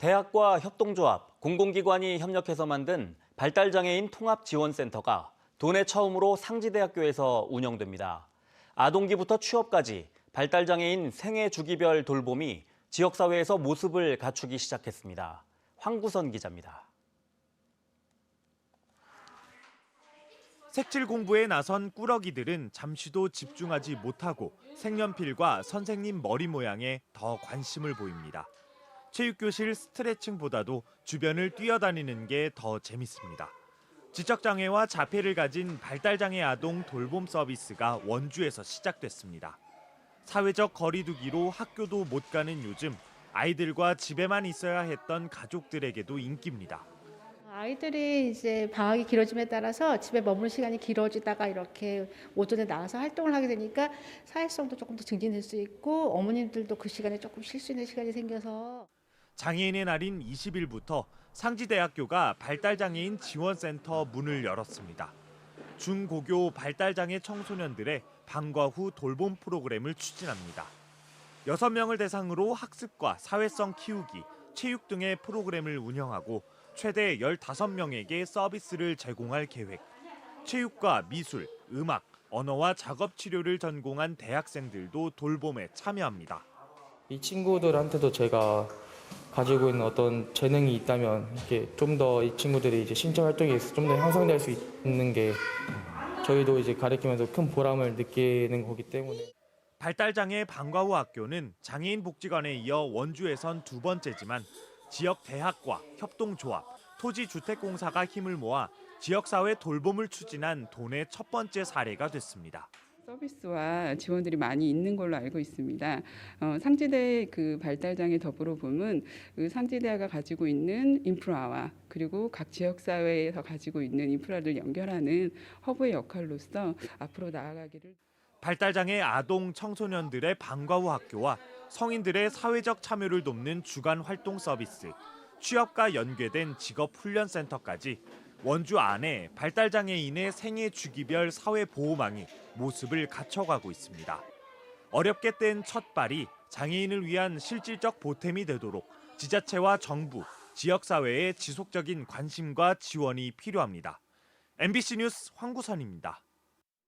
대학과 협동조합, 공공기관이 협력해서 만든 발달장애인 통합지원센터가 도내 처음으로 상지대학교에서 운영됩니다. 아동기부터 취업까지 발달장애인 생애 주기별 돌봄이 지역사회에서 모습을 갖추기 시작했습니다. 황구선 기자입니다. 색칠 공부에 나선 꾸러기들은 잠시도 집중하지 못하고 색연필과 선생님 머리 모양에 더 관심을 보입니다. 체육교실 스트레칭보다도 주변을 뛰어다니는 게 더 재밌습니다. 지적장애와 자폐를 가진 발달장애 아동 돌봄 서비스가 원주에서 시작됐습니다. 사회적 거리두기로 학교도 못 가는 요즘 아이들과 집에만 있어야 했던 가족들에게도 인기입니다. 아이들이 이제 방학이 길어짐에 따라서 집에 머무는 시간이 길어지다가 이렇게 오전에 나와서 활동을 하게 되니까 사회성도 조금 더 증진될 수 있고 어머님들도 그 시간에 조금 쉴 수 있는 시간이 생겨서 장애인의 날인 20일부터 상지대학교가 발달장애인 지원센터 문을 열었습니다. 중고교 발달장애 청소년들의 방과 후 돌봄 프로그램을 추진합니다. 6명을 대상으로 학습과 사회성 키우기, 체육 등의 프로그램을 운영하고 최대 15명에게 서비스를 제공할 계획. 체육과 미술, 음악, 언어와 작업 치료를 전공한 대학생들도 돌봄에 참여합니다. 이 친구들한테도 제가 가지고 있는 어떤 재능이 있다면 이렇게 좀 더 이 친구들이 이제 신체 활동에 좀더 향상될 수 있는 게 저희도 이제 가르치면서 큰 보람을 느끼는 거기 때문에 발달장애 방과 후 학교는 장애인 복지관에 이어 원주에선 두 번째지만 지역 대학과 협동조합, 토지주택공사가 힘을 모아 지역사회 돌봄을 추진한 도내 첫 번째 사례가 됐습니다. 서비스와 지원들이 많이 있는 걸로 알고 있습니다. 어, 상지대 그 발달장애 더불어봄은 그 상지대가 가지고 있는 인프라와 그리고 각 지역 사회에서 가지고 있는 인프라를 연결하는 허브의 역할로서 앞으로 나아가기를 발달장애 아동 청소년들의 방과 후 학교와 성인들의 사회적 참여를 돕는 주간 활동 서비스, 취업과 연계된 직업 훈련 센터까지 원주 안에 발달장애인의 생애 주기별 사회 보호망이 모습을 갖춰가고 있습니다. 어렵게 뗀 첫 발이 장애인을 위한 실질적 보탬이 되도록 지자체와 정부, 지역 사회의 지속적인 관심과 지원이 필요합니다. MBC 뉴스 황구선입니다.